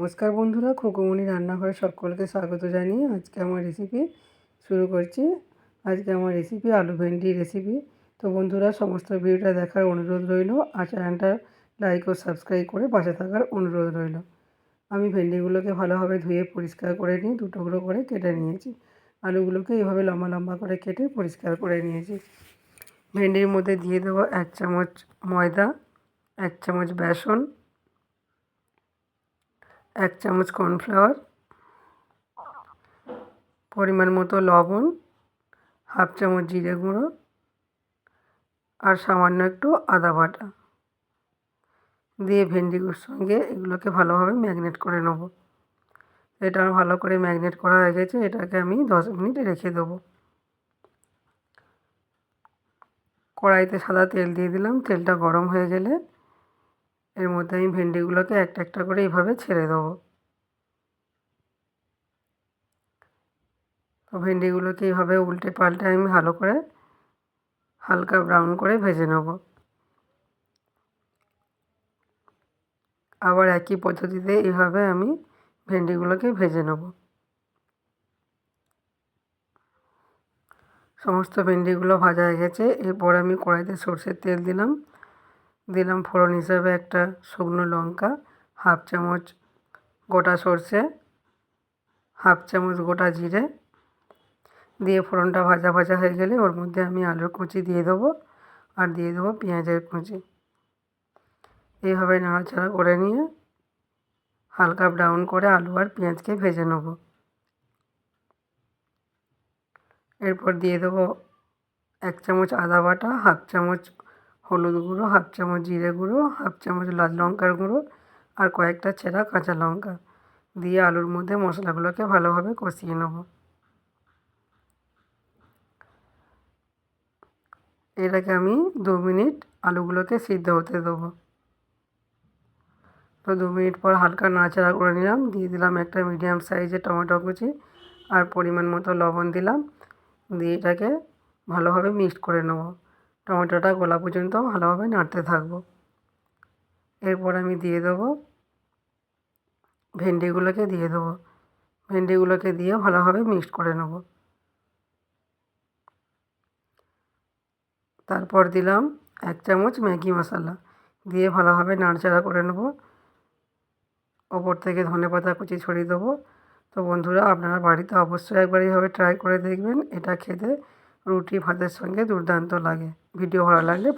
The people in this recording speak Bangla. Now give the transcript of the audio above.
নমস্কার বন্ধুরা খোকমণি রান্নাঘরে সকলকে স্বাগত জানিয়ে আজকে আমার রেসিপি শুরু করছি। আজকে আমার রেসিপি আলু ভেন্ডি রেসিপি তো বন্ধুরা, সমস্ত ভিডিওটা দেখার অনুরোধ রইল, আর চ্যানেলটা লাইক ও সাবস্ক্রাইব করে পাশে থাকার অনুরোধ রইল। আমি ভেন্ডিগুলোকে ভালোভাবে ধুয়ে পরিষ্কার করে নিয়ে দু টুকরো করে কেটে নিয়েছি। আলুগুলোকে এইভাবে লম্বা লম্বা করে কেটে পরিষ্কার করে নিয়েছি। ভেন্ডির মধ্যে দিয়ে দেবো এক চামচ ময়দা, এক চামচ বেসন এক চামচ কর্নফ্লাওয়ার, পরিমাণ মতো লবণ, হাফ চামচ জিরে গুঁড়ো আর সামান্য একটু আদা বাটা দিয়ে ভেন্ডিগুলোর সঙ্গে এগুলোকে ভালোভাবে ম্যাগনেট করে নেব। এটা ভালো করে ম্যাগনেট করা হয়ে গেছে, এটাকে আমি দশ মিনিট রেখে দেবো। কড়াইতে সাদা তেল দিয়ে দিলাম, তেলটা গরম হয়ে গেলে এর মধ্যে আমি ভেন্ডিগুলোকে একটা একটা করে এইভাবে ছেড়ে দেবো। তো ভেন্ডিগুলোকে এইভাবে উল্টে পাল্টে আমি ভালো করে হালকা ব্রাউন করে ভেজে নেব। আবার একই পদ্ধতিতে এইভাবে আমি ভেন্ডিগুলোকে ভেজে নেব। সমস্ত ভেন্ডিগুলো ভাজা হয়ে গেছে। এরপর আমি কড়াইতে সর্ষের তেল দিলাম। দিলাম ফোড়ন হিসাবে একটা শুকনো লঙ্কা, হাফ চামচ গোটা সর্ষে, হাফ চামচ গোটা জিরে। দিয়ে ফোড়নটা ভাজা ভাজা হয়ে গেলে ওর মধ্যে আমি আলুর কুচি দিয়ে দেবো আর দিয়ে দেবো পেঁয়াজের কুচি। এইভাবে নাড়াচাড়া করে নিয়ে হালকা ব্রাউন করে আলু আর পেঁয়াজকে ভেজে নেব। এরপর দিয়ে দেবো এক চামচ আদা বাটা, হাফ চামচ হলুদ গুঁড়ো, হাফ চামচ জিরে গুঁড়ো, হাফ চামচ লাল লঙ্কার গুঁড়ো আর কয়েকটা ছেঁড়া কাঁচা লঙ্কা দিয়ে আলুর মধ্যে মশলাগুলোকে ভালোভাবে কষিয়ে নেব। এটাকে আমি দু মিনিট আলুগুলোকে সিদ্ধ হতে দেবো। তো দু মিনিট পর হালকা নাড়াচাড়া করে নিলাম, দিয়ে দিলাম একটা মিডিয়াম সাইজের টমেটো কুচি আর পরিমাণ মতো লবণ দিলাম, দিয়ে এটাকে ভালোভাবে মিক্সড করে নেব। টমেটোটা গোলা পর্যন্ত ভালোভাবে নাড়তে থাকব। এরপর আমি দিয়ে দেবো ভেন্ডিগুলোকে দিয়ে দেবো। ভেন্ডিগুলোকে দিয়ে ভালোভাবে মিক্সড করে নেব। তারপর দিলাম এক চামচ ম্যাগি মশলা। দিয়ে ভালোভাবে নাড়চাড়া করে নেব। ওপর থেকে ধনে পাতা কুচি ছড়িয়ে দেবো। তো বন্ধুরা, আপনারা বাড়িতে অবশ্যই একবার এইভাবে ট্রাই করে দেখবেন। এটা খেতে রুটি ভাতের সঙ্গে দুর্দান্ত লাগে ভিডিও ভালো লাগলে